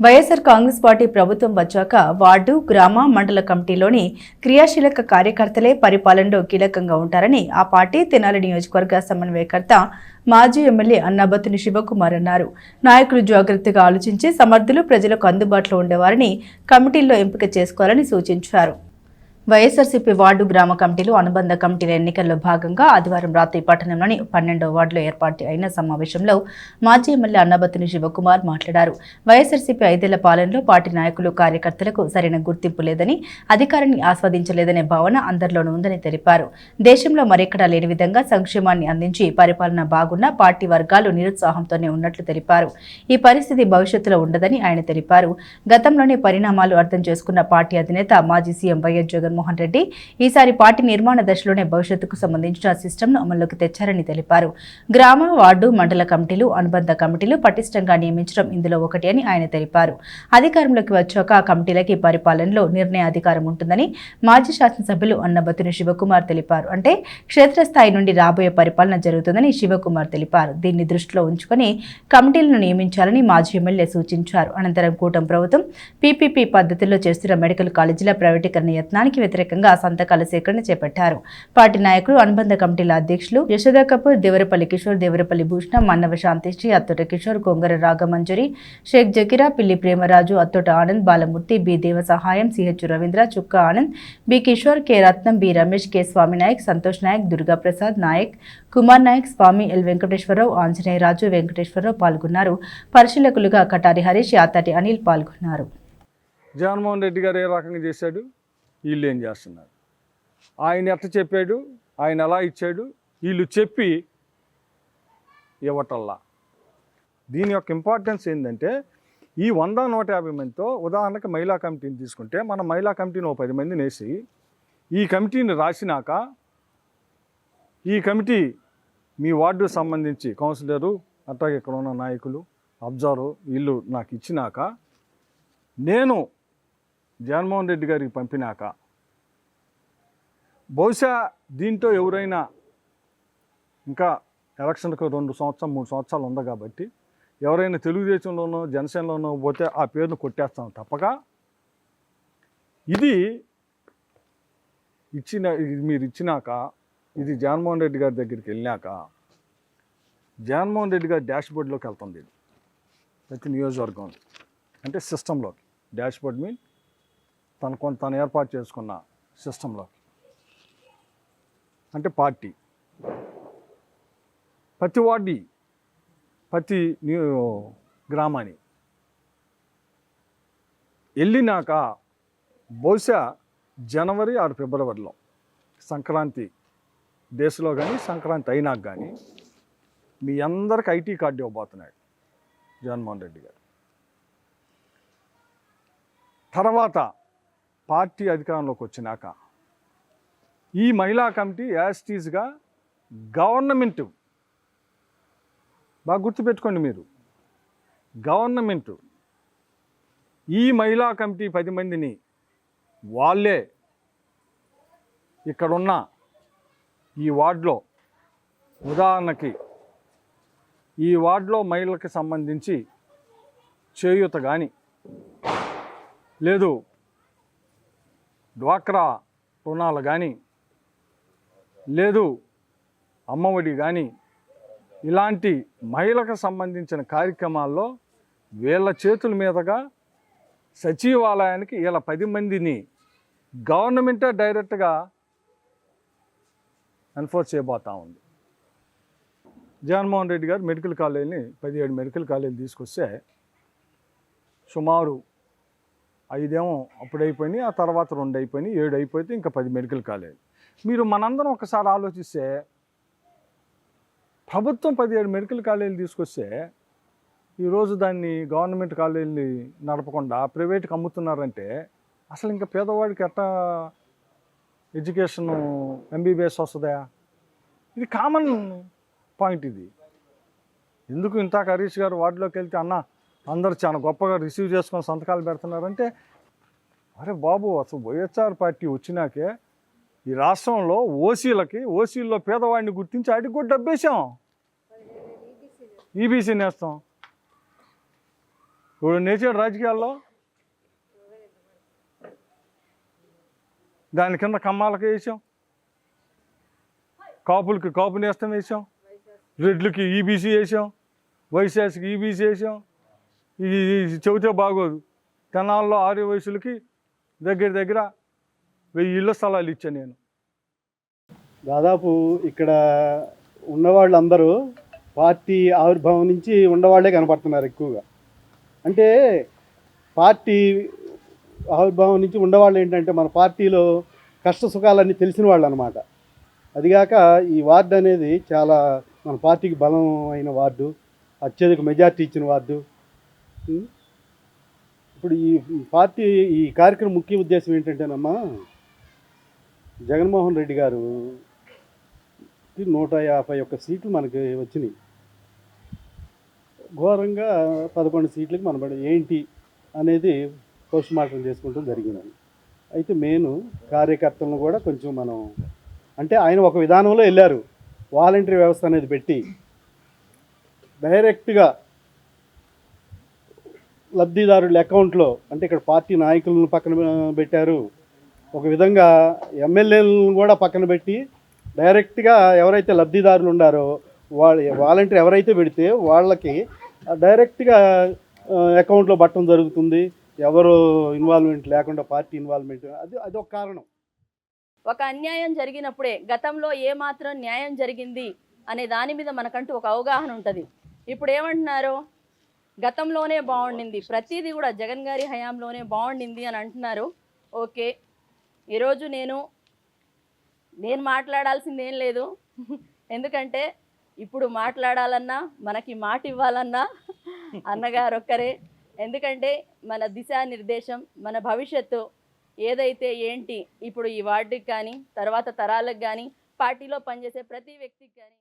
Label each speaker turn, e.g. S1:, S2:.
S1: YSR Congress party ప్రభుత్వం వచ్చాక ward గ్రామ మండల కమిటీలోని క్రియాశీలక కార్యకర్తలే పరిపాలనలో కీలకంగా ఉంటారని ఆ పార్టీ తెనాలి నియోజకవర్గ సమన్వయకర్త మాజీ ఎమ్మెల్యే అన్నాబత్తుని శివకుమార్ అన్నారు. నాయకులు జాగ్రత్తగా ఆలోచించి సమర్థులు ప్రజలకు అందుబాటులో ఉండేవారని కమిటీల్లో ఎంపిక చేసుకోవాలని సూచించారు. వైఎస్ఆర్సీపీ వార్డు గ్రామ కమిటీలు అనుబంధ కమిటీల ఎన్నికల్లో భాగంగా ఆదివారం రాత్రి పట్టణంలోని పన్నెండవ వార్డులో ఏర్పాటు అయిన సమావేశంలో మాజీ ఎమ్మెల్యే అన్నబత్తుని శివకుమార్ మాట్లాడారు. వైఎస్ఆర్సీపీ ఐదేళ్ళ పాలనలో పార్టీ నాయకులు కార్యకర్తలకు సరైన గుర్తింపు లేదని అధికారాన్ని ఆస్వాదించలేదనే భావన అందరిలోనూ ఉందని తెలిపారు. దేశంలో మరెక్కడా లేని విధంగా సంక్షేమాన్ని అందించి పరిపాలన బాగున్న పార్టీ వర్గాలు నిరుత్సాహంతోనే ఉన్నట్లు తెలిపారు. ఈ పరిస్థితి భవిష్యత్తులో ఉండదని ఆయన తెలిపారు. గతంలోని పరిణామాలు అర్థం చేసుకున్న పార్టీ అధినేత మాజీ సీఎం వైఎస్ జగన్మోహన్ రెడ్డి ఈసారి పార్టీ నిర్మాణ దశలోనే భవిష్యత్తుకు సంబంధించిన సిస్టమ్ను అమల్లోకి తెచ్చారని తెలిపారు. గ్రామ వార్డు మండల కమిటీలు అనుబంధ కమిటీలు పటిష్టంగా నియమించడం ఇందులో ఒకటి అని ఆయన తెలిపారు. అధికారంలోకి వచ్చాక ఆ కమిటీలకి పరిపాలనలో నిర్ణయ అధికారం ఉంటుందని మాజీ శాసనసభ్యులు అన్నబతుని శివకుమార్ తెలిపారు. అంటే క్షేత్రస్థాయి నుండి రాబోయే పరిపాలన జరుగుతుందని శివకుమార్ తెలిపారు. దీన్ని దృష్టిలో ఉంచుకొని కమిటీలను నియమించాలని మాజీ ఎమ్మెల్యే సూచించారు. అనంతరం కూటమి ప్రభుత్వం పీపీపీ పద్ధతిలో చేస్తున్న మెడికల్ కాలేజీల ప్రైవేటీకరణ యత్నానికి వ్యతిరేకంగా సంతకాల సేకరణ చేపట్టారు. పార్టీ నాయకులు అనుబంధ కమిటీల అధ్యక్షులు యశోదా కపూర్ దేవరపల్లి కిషోర్ దేవరపల్లి భూషణ Mannava Shantisri Attota Kishore Kongara Ragamanjari Shaik Zakira Pilli Premaraju Attota Anand Balamurthy B Deva Sahayam CH Ravindra Chukka Anand B Kishore K Ratnam B Ramesh K Swamy Nayak Santosh Nayak Durga Prasad Nayak Kumar Nayak Swamy L Venkateswara Rao Anjaneyaraju Venkateswara Rao పాల్గొన్నారు. పరిశీలకులుగా కటారి హరీష్ యాతటి అనిల్ పాల్గొన్నారు.
S2: జగన్మోహన్ రెడ్డి గారు ఏ రకంగా చేశాడు? వీళ్ళు ఏం చేస్తున్నారు? ఆయన ఎట్ట చెప్పాడు? ఆయన ఎలా ఇచ్చాడు? వీళ్ళు చెప్పి ఇవ్వటల్లా. దీని యొక్క ఇంపార్టెన్స్ ఏంటంటే ఈ వంద నూట యాభై మందితో ఉదాహరణకి మహిళా కమిటీని తీసుకుంటే మన మహిళా కమిటీని ఓ పది మందిని వేసి ఈ కమిటీని రాసినాక ఈ కమిటీ మీ వార్డు సంబంధించి కౌన్సిలరు అట్లాగే ఇక్కడ ఉన్న నాయకులు అబ్జర్వర్ వీళ్ళు నాకు ఇచ్చినాక నేను జగన్మోహన్ రెడ్డి గారికి పంపినాక. బహుశా దీంతో ఎవరైనా ఇంకా ఎలక్షన్కు రెండు సంవత్సరం మూడు సంవత్సరాలు ఉంది కాబట్టి ఎవరైనా తెలుగుదేశంలోనో జనసేనలోనో పోతే ఆ పేరును కొట్టేస్తాం తప్పక. ఇది ఇచ్చిన ఇది మీరు ఇచ్చినాక ఇది జగన్మోహన్ రెడ్డి గారి దగ్గరికి వెళ్ళాక జగన్మోహన్ రెడ్డి గారి డాష్ బోర్డ్లోకి వెళ్తుంది ఇది. ప్రతి నియోజకవర్గం అంటే సిస్టంలోకి. డాష్ బోర్డ్ మీన్ తను కొంత తను ఏర్పాటు చేసుకున్న సిస్టంలోకి. అంటే పార్టీ. ప్రతి వార్డి ప్రతి గ్రామాన్ని వెళ్ళినాక బహుశా జనవరి ఆరు ఫిబ్రవరిలో సంక్రాంతి దేశంలో కానీ సంక్రాంతి అయినాక కానీ మీ అందరికి ఐటీ కార్డు ఇవ్వబోతున్నాడు జగన్మోహన్ రెడ్డి గారు. తర్వాత పార్టీ అధికారంలోకి వచ్చినాక ఈ మహిళా కమిటీ యాస్టీజ్గా గవర్నమెంట్ బాగా గుర్తుపెట్టుకోండి మీరు గవర్నమెంట్ ఈ మహిళా కమిటీ పది మందిని వాళ్ళే ఇక్కడున్న ఈ వార్డులో ఉదాహరణకి ఈ వార్డులో మహిళలకు సంబంధించి చేయూత కానీ లేదు డ్వాక్రా రుణాలు కానీ లేదు అమ్మఒడి కానీ ఇలాంటి మహిళలకు సంబంధించిన కార్యక్రమాల్లో వీళ్ళ చేతుల మీదుగా సచివాలయానికి వీళ్ళ పది మందిని గవర్నమెంటే డైరెక్ట్గా ఎన్ఫోర్స్ చేయబోతా ఉంది. జగన్మోహన్ రెడ్డి గారు మెడికల్ కాలేజీని పదిహేడు మెడికల్ కాలేజీలు తీసుకొస్తే సుమారు ఐదేమో అప్పుడు అయిపోయినాయి ఆ తర్వాత రెండు అయిపోయినాయి ఏడు అయిపోతే ఇంకా పది మెడికల్ కాలేజ్ మీరు మనందరం ఒకసారి ఆలోచిస్తే ప్రభుత్వం పదిహేడు మెడికల్ కాలేజీలు తీసుకొస్తే ఈరోజు దాన్ని గవర్నమెంట్ కాలేజీని నడపకుండా ప్రైవేట్కి అమ్ముతున్నారంటే అసలు ఇంకా పేదవాడికి ఎట్టా ఎడ్యుకేషన్ ఎంబీబీఎస్ వస్తుందా? ఇది కామన్ పాయింట్ ఇది. ఎందుకు ఇంత హరీష్ గారు వార్డులోకి వెళ్తే అన్న అందరు చాలా గొప్పగా రిసీవ్ చేసుకొని సంతకాలు పెడుతున్నారంటే అరే బాబు అసలు వైఎస్ఆర్ పార్టీ వచ్చినాకే ఈ రాష్ట్రంలో ఓసీలకి ఓసీల్లో పేదవాడిని గుర్తించి ఆడికి కూడా డబ్బేసాం. ఈబీసీ నేస్తాం. ఇప్పుడు నేచాడు రాజకీయాల్లో దాని కింద కమ్మాలకి వేసాం. కాపులకి కాపు నేస్తం వేసాం. రెడ్లకి ఈబీసీ వేసాం. వైశాస్కి ఈబీసీ వేసాం. ఇది చెబితే బాగోదు. తెనాల్లో ఆరు వయసులకి దగ్గర దగ్గర వెయ్యి ఇళ్ళ స్థలాలు ఇచ్చాను నేను.
S3: దాదాపు ఇక్కడ ఉన్నవాళ్ళందరూ పార్టీ ఆవిర్భావం నుంచి ఉన్నవాళ్ళే కనపడుతున్నారు ఎక్కువగా. అంటే పార్టీ ఆవిర్భావం నుంచి ఉండేవాళ్ళు ఏంటంటే మన పార్టీలో కష్ట సుఖాలన్నీ తెలిసిన వాళ్ళు అనమాట అదిగాక ఈ వార్డు అనేది చాలా మన పార్టీకి బలం అయిన వార్డు అత్యధిక మెజార్టీ ఇచ్చిన వార్డు ఇప్పుడు ఈ పార్టీ ఈ కార్యక్రమం ముఖ్య ఉద్దేశం ఏంటంటేనమ్మా జగన్మోహన్ రెడ్డి గారు నూట యాభై ఒక్క సీట్లు మనకి వచ్చినాయి. ఘోరంగా పదకొండు సీట్లకి మన ఏంటి అనేది పోస్ట్ మార్టం చేసుకుంటూ జరిగినది అయితే మెయిన్ కార్యకర్తలను కూడా కొంచెం మనం అంటే ఆయన ఒక విధానంలో వెళ్ళారు. వాలంటరీ వ్యవస్థ అనేది పెట్టి డైరెక్ట్గా లబ్ధిదారుల అకౌంట్లో అంటే ఇక్కడ పార్టీ నాయకులను పక్కన పెట్టారు. ఒక విధంగా ఎమ్మెల్యేలను కూడా పక్కన పెట్టి డైరెక్ట్గా ఎవరైతే లబ్ధిదారులు ఉండారో వాళ్ళ వాలంటీర్ ఎవరైతే పెడితే వాళ్ళకి డైరెక్ట్గా అకౌంట్లో పట్టడం జరుగుతుంది. ఎవరు ఇన్వాల్వ్మెంట్ లేకుండా పార్టీ ఇన్వాల్వ్మెంట్ అది అది ఒక కారణం.
S4: ఒక అన్యాయం జరిగినప్పుడే గతంలో ఏ మాత్రం న్యాయం జరిగింది అనే దాని మీద మనకంటూ ఒక అవగాహన ఉంటుంది. ఇప్పుడు ఏమంటున్నారు? గతంలోనే బాగుండింది. ప్రతిదీ కూడా జగన్ గారి హయాంలోనే బాగుండింది అని అంటున్నారు. ఓకే. ఈరోజు నేను నేను మాట్లాడాల్సింది ఏం లేదు. ఎందుకంటే ఇప్పుడు మాట్లాడాలన్నా మనకి మాట ఇవ్వాలన్నా అన్నగారు ఒక్కరే. ఎందుకంటే మన దిశానిర్దేశం మన భవిష్యత్తు ఏదైతే ఏంటి ఇప్పుడు ఈ వార్డుకి కానీ తర్వాత తరాలకు కానీ పార్టీలో పనిచేసే ప్రతి వ్యక్తికి కానీ